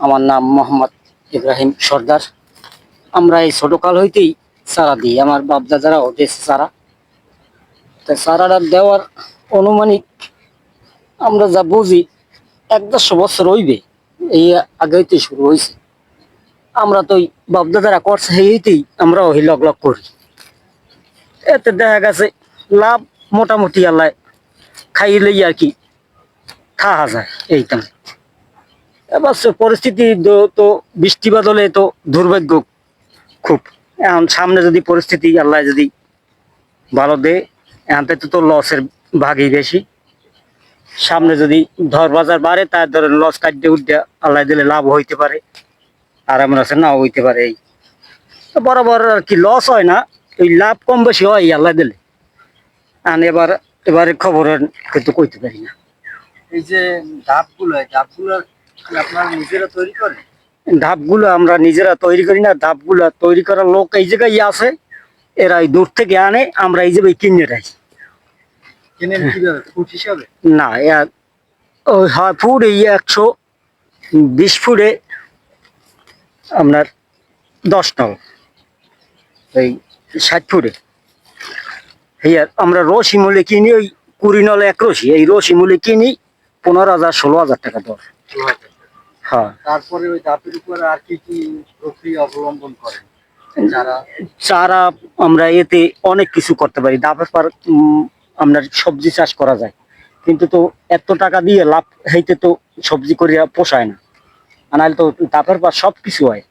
আমার নাম মোহাম্মদ ইব্রাহিম সর্দার। আমরা এই ছোটকাল হইতেই চারা দিই। আমার বাপ দাদারাও দিয়েছে চারা। তা চারাটা দেওয়ার অনুমানিক আমরা যা বুঝি, এক দেড়শো বছর হইবে, এই আগে হইতে শুরু হয়েছে আমরা তো ওই বাপ দাদারা করছে হইতেই আমরা ওই লগ লগ করি। এতে দেখা গেছে, লাভ মোটামুটি আল্লাহ খাইলেই আর কি খাওয়া যায় এইটা এবার পরিস্থিতি তো বৃষ্টি বাদলে তো দুর্ভাগ্য খুব। এখন সামনে যদি পরিস্থিতি আল্লাহ যদি ভালো দে, এখন থেকে তো লসের ভাগই বেশি। সামনে যদি ধর বাজার বাড়ে, তার ধরেন লস কাটতে উঠতে আল্লাহ দিলে লাভ হইতে পারে। আর আমরা আছে, নাও হইতে পারে এই। বরাবর আর কি লস হয় না, ওই লাভ কম বেশি হয় আল্লাহ দিলে। আর এবার, এবারে খবর কিন্তু কইতে পারি না। এই যে ধাপগুলো, এই ধাপগুলো কি আপনারা নিজেরা তৈরি করেন? ধাপগুলো আমরা নিজেরা তৈরি করি না ধাপগুলো তৈরি করার লোক এই জায়গায় আছে এরা এই দূর থেকে আনে আমরা এই জায়গায় কিনে রাখি। কেনেন কীভাবে? ফুট হিসাবে? না ওই হয় ফুট এই একশো বিশ ফুটে আপনার দশ নল এই ষাট ফুটে। আমরা রশি মূল্যে কিনি ওই কুড়ি নলে এক রশি এই রশি মূল্যে কিনি পনেরো হাজার ষোলো হাজার টাকা দর। তারপরে ওই ধাপের উপরে আর কি কি প্রক্রিয়া অবলম্বন করেন? যারা চারা আমরা এতে অনেক কিছু করতে পারি। ডাবের পর আপনার সবজি চাষ করা যায়। কিন্তু তো এত টাকা দিয়ে লাভ হইতে তো সবজি করিয়া পোষায় না। নাহলে তো ডাবের পর সব কিছু হয়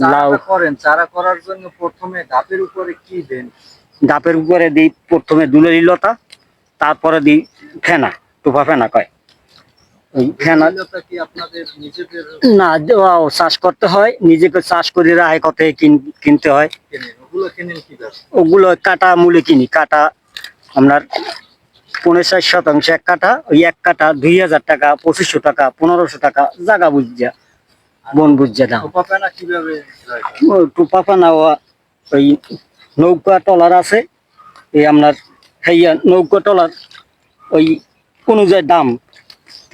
লাউ। করেন। চারা করার জন্য প্রথমে উপরে কি দেন? উপরে দিই প্রথমে দুলেরি লতা তারপরে দিই ফেনা টোপা ফেনা কয়। নিজেদের না চাষ করতে হয় নিজেকে চাষ করে রায় কত কিনতে হয়। ওগুলো কাটা মূলে কিনি কাটা আপনার পনেরো ষাট শতাংশ এক কাটা ওই এক কাটা দুই হাজার টাকা পঁচিশশো টাকা পনেরোশো টাকা জাগা বুঝা বন বুঝা দাম। করেন? ওই নৌকা টলার আছে এই আপনার হেইয়া নৌকা টলার ওই অনুযায়ী দাম।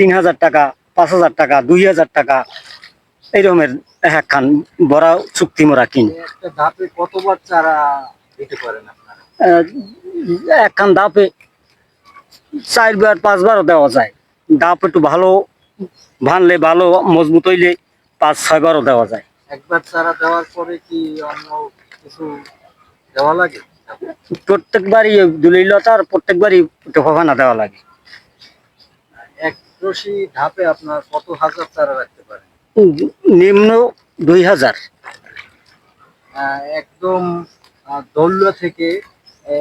তিন হাজার টাকা পাঁচ হাজার টাকা দুই হাজার টাকা এইরকমের একখান বড় চুক্তি মোরা কিনি। ধাপে কতবার চারা দিতে পারেন আপনারা? আহ, একখান দাপে চারবার পাঁচবারও দেওয়া যায়। দাপ একটু ভালো ভানলে ভালো মজবুত হইলে পাঁচ ছয়বারও দেওয়া যায়। একবার চারা দেওয়ার পরে কি অন্য কিছু দেওয়া লাগে? প্রত্যেকবারই দুলিলতার প্রত্যেকবারই টোফানা দেওয়া লাগে। এক রশি ধাপে আপনার কত হাজার চারা রাখতে পারেন নিম্ন দুই হাজার। একদম আহ, থেকে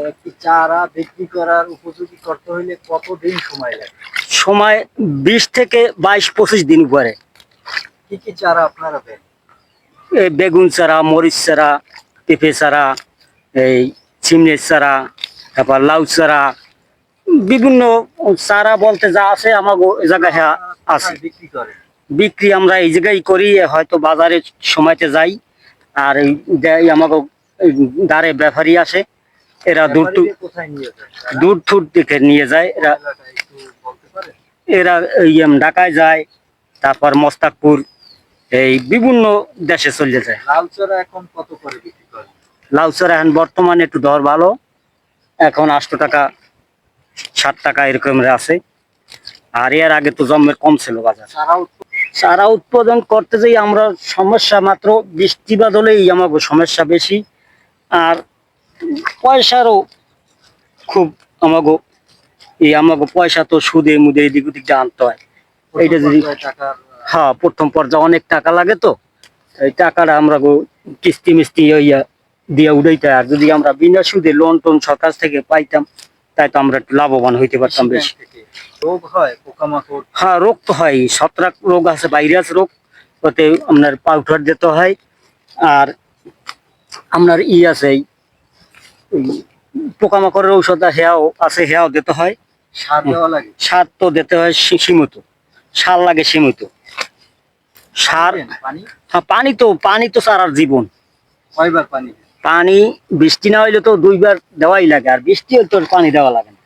একটি চারা বিক্রি করার উপযোগী করতে হইলে কতদিন সময় লাগে? সময় বিশ থেকে বাইশ পঁচিশ দিন পরে। কি কি চারা আপনারা দেন? এই বেগুন চারা মরিচ চারা পেঁপে চারা এই চিমনের চারা তারপর লাউ চারা বিভিন্ন চারা বলতে যা আছে আমার জায়গায় হ্যাঁ আছে। বিক্রি আমরা এই জায়গায় করি হয়তো বাজারে সময়তে যাই। আর এই আমাকে দ্বারে ব্যাপারী আসে এরা দূর? দূর থুর থেকে নিয়ে যায় এরা এরা এই ঢাকায় যায় তারপর মস্তাকপুর এই বিভিন্ন দেশে চলে যায়। লাল চারা এখন কত করে বিক্রি লাউচর এখন বর্তমানে একটু দর ভালো এখন আটশো টাকা ষাট টাকা এরকমের আছে। আর এর আগে তো জন্মের কম ছিল বাজার। চারা উৎপাদন করতে যাই আমরা সমস্যা মাত্র বৃষ্টি বাদলেই আমাকে সমস্যা বেশি। আর পয়সারও খুব আমাকে এই আমাকে পয়সা তো সুদে মুদে এদিক ওদিক আনতে হয়। এইটা যদি- হ্যাঁ প্রথম পর্যায়ে অনেক টাকা লাগে তো। এই টাকাটা আমরা গো- কিস্তি মিস্তি ইয়া দিয়ে উঠাইতে হয়। আর যদি আমরা বিনা সুদে লোন টোন সরকার থেকে পাইতাম তাই তো আমরা একটু লাভবান হইতে পারতাম বেশি। রোগ হয় পোকামাকড়? হ্যাঁ রোগ তো হয় ছত্রাক রোগ আছে ভাইরাস রোগ ওতে আপনার পাউডার দিতে হয়। আর আপনার ই আছে পোকামাকড়ের ঔষধ হেয়াও আছে হেয়াও দিতে হয়। সার দেওয়া লাগে? সার তো দিতে হয় সীমিত। সার লাগে সীমিত। সার পানি? হ্যাঁ পানি তো পানি তো সারার জীবন। কয়বার পানি? পানি, বৃষ্টি না হইলে তো দুইবার দেওয়াই লাগে, আর বৃষ্টি হলে তো পানি দেওয়া লাগে না।